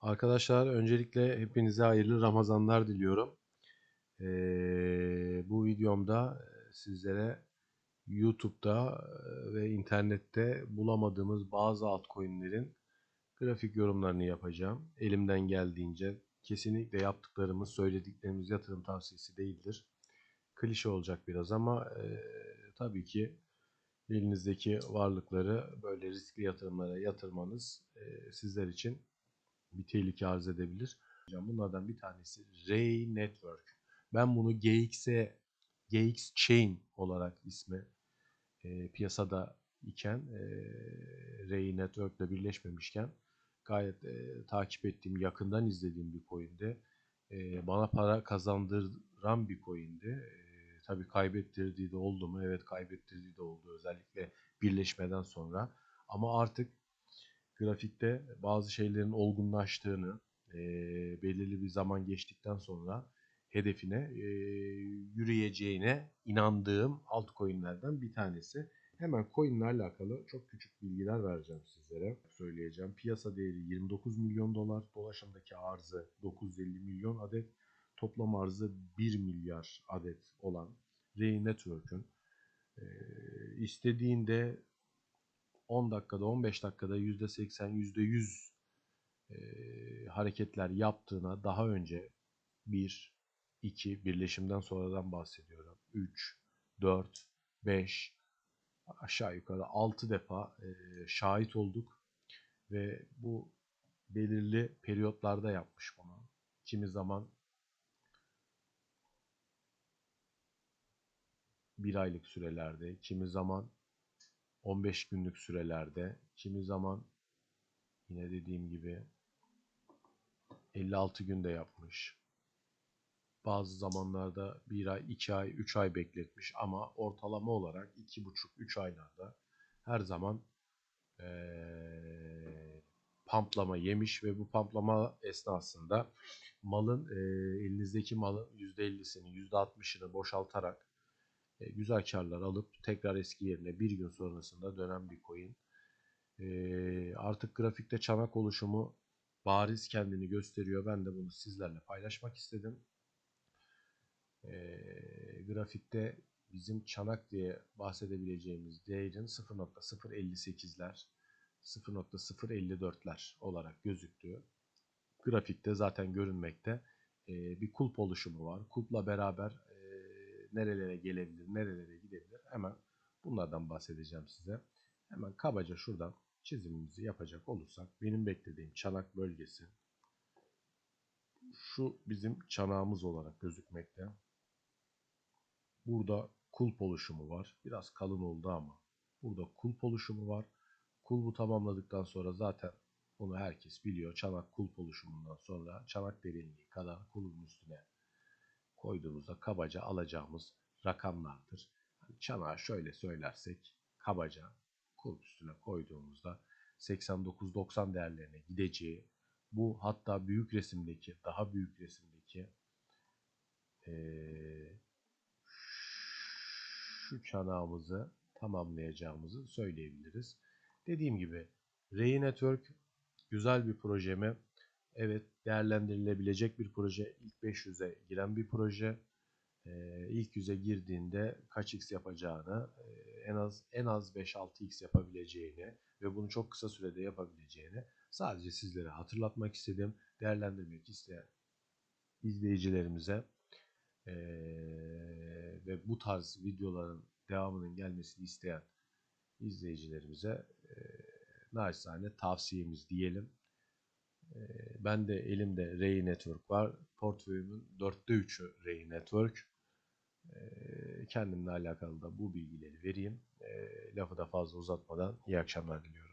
Arkadaşlar öncelikle hepinize hayırlı Ramazanlar diliyorum. Ee, bu videomda sizlere YouTube'da ve internette bulamadığımız bazı altcoin'lerin grafik yorumlarını yapacağım. Elimden geldiğince kesinlikle yaptıklarımız, söylediklerimiz yatırım tavsiyesi değildir. Klişe olacak biraz ama e, tabii ki elinizdeki varlıkları böyle riskli yatırımlara yatırmanız e, sizler için bir tehlike arz edebilir. Bunlardan bir tanesi Ray Network. Ben bunu GX'e GX Chain olarak ismi e, piyasada iken e, Ray Network ile birleşmemişken gayet e, takip ettiğim, yakından izlediğim bir coin'di. E, bana para kazandıran bir coin'di. E, tabii kaybettirdiği de oldu mu? Evet kaybettirdiği de oldu. Özellikle birleşmeden sonra. Ama artık grafikte bazı şeylerin olgunlaştığını, e, belirli bir zaman geçtikten sonra hedefine e, yürüyeceğine inandığım altcoin'lerden bir tanesi. Hemen coin'le alakalı çok küçük bilgiler vereceğim sizlere. Söyleyeceğim. Piyasa değeri 29 milyon dolar. Dolaşımdaki arzı 950 milyon adet. Toplam arzı 1 milyar adet olan Ray Network'ün e, istediğinde 10 dakikada 15 dakikada %80 %100 e, hareketler yaptığına daha önce 1 2 birleşimden sonradan bahsediyorum. 3 4 5 aşağı yukarı 6 defa e, şahit olduk ve bu belirli periyotlarda yapmış bunu. Kimi zaman bir aylık sürelerde, kimi zaman 15 günlük sürelerde, kimi zaman yine dediğim gibi 56 günde yapmış. Bazı zamanlarda 1 ay, 2 ay, 3 ay bekletmiş ama ortalama olarak 2,5-3 aylarda her zaman ee, pamplama yemiş ve bu pamplama esnasında malın e, elinizdeki malın %50'sini %60'ını boşaltarak güzel karlar alıp tekrar eski yerine bir gün sonrasında dönen bir coin. E, artık grafikte çanak oluşumu bariz kendini gösteriyor. Ben de bunu sizlerle paylaşmak istedim. E, grafikte bizim çanak diye bahsedebileceğimiz değerin 0.058'ler 0.054'ler olarak gözüktüğü grafikte zaten görünmekte bir kulp oluşumu var. Kulpla beraber nerelere gelebilir, nerelere gidebilir hemen bunlardan bahsedeceğim size. Hemen kabaca şuradan çizimimizi yapacak olursak benim beklediğim çanak bölgesi şu bizim çanağımız olarak gözükmekte. Burada kulp oluşumu var. Biraz kalın oldu ama burada kulp oluşumu var. Kulbu tamamladıktan sonra zaten bunu herkes biliyor. Çanak kulp oluşumundan sonra çanak derinliği kadar kulbun üstüne koyduğumuzda kabaca alacağımız rakamlardır. Yani çanağı şöyle söylersek kabaca kulp üstüne koyduğumuzda 89-90 değerlerine gideceği bu hatta büyük resimdeki daha büyük resimdeki ee, şu çanağımızı tamamlayacağımızı söyleyebiliriz. Dediğim gibi Ray Network güzel bir proje mi? Evet değerlendirilebilecek bir proje. İlk 500'e giren bir proje. Ee, ilk yüze girdiğinde kaç x yapacağını, e, en az en az 5-6x yapabileceğini ve bunu çok kısa sürede yapabileceğini sadece sizlere hatırlatmak istedim. Değerlendirmek isteyen izleyicilerimize e, ve bu tarz videoların devamının gelmesini isteyen izleyicilerimize e, naçizane tavsiyemiz diyelim. Ben de elimde Ray Network var. Portföyümün 4'te 3'ü Ray Network. Kendimle alakalı da bu bilgileri vereyim. Lafı da fazla uzatmadan iyi akşamlar diliyorum.